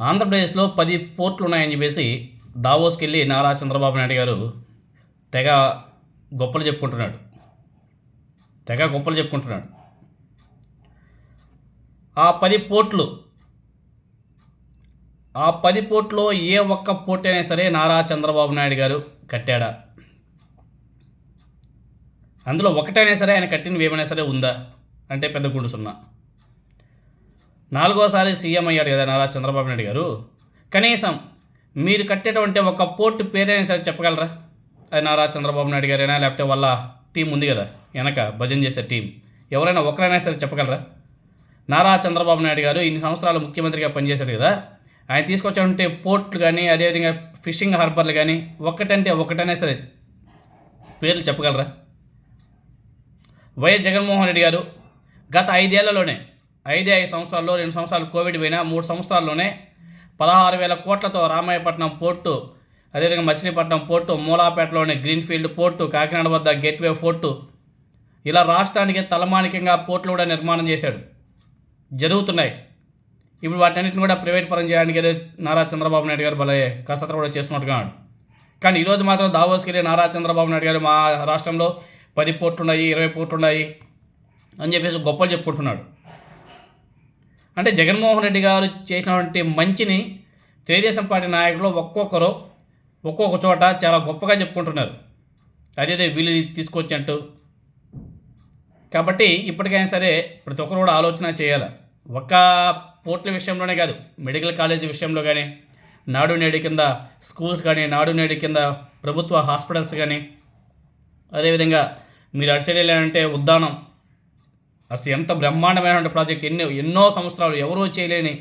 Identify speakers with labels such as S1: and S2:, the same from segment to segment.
S1: ఆంధ్రప్రదేశ్లో పది పోర్ట్లు ఉన్నాయని చెప్పేసి దావోస్కి వెళ్ళి నారా చంద్రబాబు నాయుడు గారు తెగ గొప్పలు చెప్పుకుంటున్నాడు. తెగ గొప్పలు చెప్పుకుంటున్నాడు. ఆ పది పోర్ట్లు ఆ పది పోర్ట్లో ఏ ఒక్క పోర్ట్ అయినా సరే నారా చంద్రబాబు నాయుడు గారు కట్టాడా? అందులో ఒకటైనా సరే ఆయన కట్టినవి ఏమైనా సరే ఉందా? అంటే పెద్ద గుండు సున్నా. నాలుగోసారి సీఎం అయ్యాడు కదా నారా చంద్రబాబు నాయుడు గారు. కనీసం మీరు కట్టేటువంటి ఒక పోర్టు పేరైనా సరే చెప్పగలరా? అది నారా చంద్రబాబు నాయుడు గారైనా? లేకపోతే వాళ్ళ టీం ఉంది కదా వెనక భజన చేసే టీం. ఎవరైనా ఒకరైనా సరే చెప్పగలరా? నారా చంద్రబాబు నాయుడు గారు ఇన్ని సంవత్సరాలు ముఖ్యమంత్రిగా పనిచేశారు కదా ఆయన తీసుకొచ్చామంటే పోర్ట్లు కానీ అదేవిధంగా ఫిషింగ్ హార్బర్లు కానీ ఒక్కటంటే ఒకటైనా సరే పేర్లు చెప్పగలరా? వైఎస్ జగన్మోహన్ రెడ్డి గారు గత ఐదేళ్ళలోనే ఐదే ఐదు సంవత్సరాల్లో రెండు సంవత్సరాలు కోవిడ్ పోయినా మూడు సంవత్సరాల్లోనే పదహారు వేల కోట్లతో రామాయపట్నం పోర్టు అదేవిధంగా మచిలీపట్నం పోర్టు మూలాపేటలోని గ్రీన్ఫీల్డ్ పోర్టు కాకినాడ వద్ద గేట్వే పోర్టు ఇలా రాష్ట్రానికి తలమానికంగా పోర్టులు కూడా నిర్మాణం చేశాడు. జరుగుతున్నాయి. ఇప్పుడు వాటన్నిటిని కూడా ప్రైవేట్ పరం చేయడానికి ఏదో నారా చంద్రబాబు నాయుడు గారు భలే కసరత్తు కూడా చేస్తున్నట్టుగా ఉన్నాడు. కానీ ఈరోజు మాత్రం దావోస్కి వెళ్ళి నారా చంద్రబాబు నాయుడు గారు మా రాష్ట్రంలో పది పోర్టులు ఉన్నాయి ఇరవై పోర్టులు ఉన్నాయి అని చెప్పేసి గొప్పలు చెప్పుకుంటున్నాడు. అంటే జగన్మోహన్ రెడ్డి గారు చేసినటువంటి మంచిని తెలుగుదేశం పార్టీ నాయకులు ఒక్కొక్కరు ఒక్కొక్క చోట చాలా గొప్పగా చెప్పుకుంటున్నారు. అదేదే వీళ్ళు తీసుకొచ్చంటూ. కాబట్టి ఇప్పటికైనా సరే ప్రతి ఒక్కరు కూడా ఆలోచన చేయాలి. ఒక్క పోర్టుల విషయంలోనే కాదు మెడికల్ కాలేజీ విషయంలో కానీ నాడు నేడు కింద స్కూల్స్ కానీ నాడు నేడు కింద ప్రభుత్వ హాస్పిటల్స్ కానీ అదేవిధంగా మీరు అటు వెళ్ళారంటే ఉద్దానం. అసలు ఎంత బ్రహ్మాండమైనటువంటి ప్రాజెక్ట్ ఎన్నో ఎన్నో సంవత్సరాలు ఎవరూ చేయలేని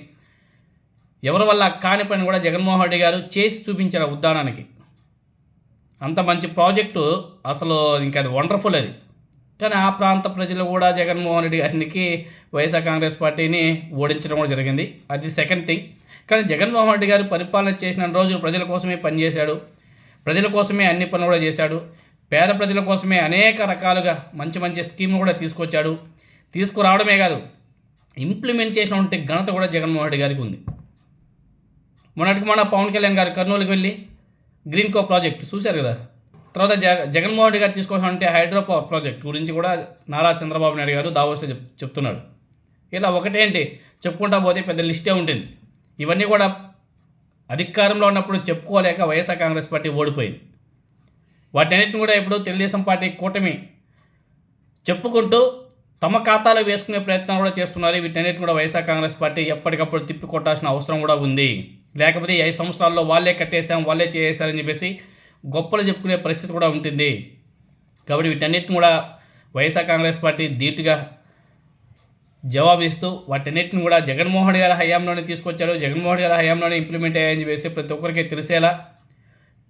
S1: ఎవరి వల్ల కాని పని కూడా జగన్మోహన్ రెడ్డి గారు చేసి చూపించారు ఆ ఉద్దానానికి. అంత మంచి ప్రాజెక్టు అసలు ఇంకా అది వండర్ఫుల్ అది. కానీ ఆ ప్రాంత ప్రజలు కూడా జగన్మోహన్ రెడ్డి గారికి వైఎస్ఆర్ కాంగ్రెస్ పార్టీని ఓడించడం కూడా జరిగింది. అది సెకండ్ థింగ్ కానీ జగన్మోహన్ రెడ్డి గారు పరిపాలన చేసిన రోజులు ప్రజల కోసమే పనిచేశాడు. ప్రజల కోసమే అన్ని పనులు కూడా చేశాడు. పేద ప్రజల కోసమే అనేక రకాలుగా మంచి మంచి స్కీమ్లు కూడా తీసుకొచ్చాడు. తీసుకురావడమే కాదు ఇంప్లిమెంట్ చేసినటువంటి ఘనత కూడా జగన్మోహన్ రెడ్డి గారికి ఉంది. మొన్నటికి మొన్న పవన్ కళ్యాణ్ గారు కర్నూలుకి వెళ్ళి గ్రీన్ కో ప్రాజెక్ట్ చూశారు కదా? తర్వాత జగ జగన్మోహన్ రెడ్డి గారు తీసుకోవాలంటే హైడ్రో ప్రాజెక్ట్ గురించి కూడా నారా చంద్రబాబు నాయుడు గారు దావోస్లో చెప్ చెప్తున్నాడు. ఇలా ఒకటేంటి చెప్పుకుంటా పోతే పెద్ద లిస్టే ఉంటుంది. ఇవన్నీ కూడా అధికారంలో ఉన్నప్పుడు చెప్పుకోలేక వైఎస్ఆర్ కాంగ్రెస్ పార్టీ ఓడిపోయింది. వాటన్నిటిని కూడా ఇప్పుడు తెలుగుదేశం పార్టీ కూటమి చెప్పుకుంటూ తమ ఖాతాలో వేసుకునే ప్రయత్నం కూడా చేస్తున్నారు. వీటన్నిటిని కూడా వైఎస్ఆర్ కాంగ్రెస్ పార్టీ ఎప్పటికప్పుడు తిప్పి కొట్టాల్సిన అవసరం కూడా ఉంది. లేకపోతే ఐదు సంవత్సరాల్లో వాళ్ళే కట్టేశాం వాళ్ళే చేసేసారని చెప్పేసి గొప్పలు చెప్పుకునే పరిస్థితి కూడా ఉంటుంది. కాబట్టి వీటన్నిటిని కూడా వైఎస్ఆర్ కాంగ్రెస్ పార్టీ ధీటుగా జవాబిస్తూ వాటన్నిటిని కూడా జగన్మోహన్ గారి హయాంలోనే తీసుకొచ్చారు జగన్మోహన్ గారి హయాంలోనే ఇంప్లిమెంట్ అయ్యాయని చెప్పేసి ప్రతి ఒక్కరికి తెలిసేలా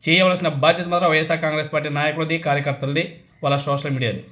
S1: చేయవలసిన బాధ్యత మాత్రం వైఎస్ఆర్ కాంగ్రెస్ పార్టీ నాయకులది కార్యకర్తలది వాళ్ళ సోషల్ మీడియాది.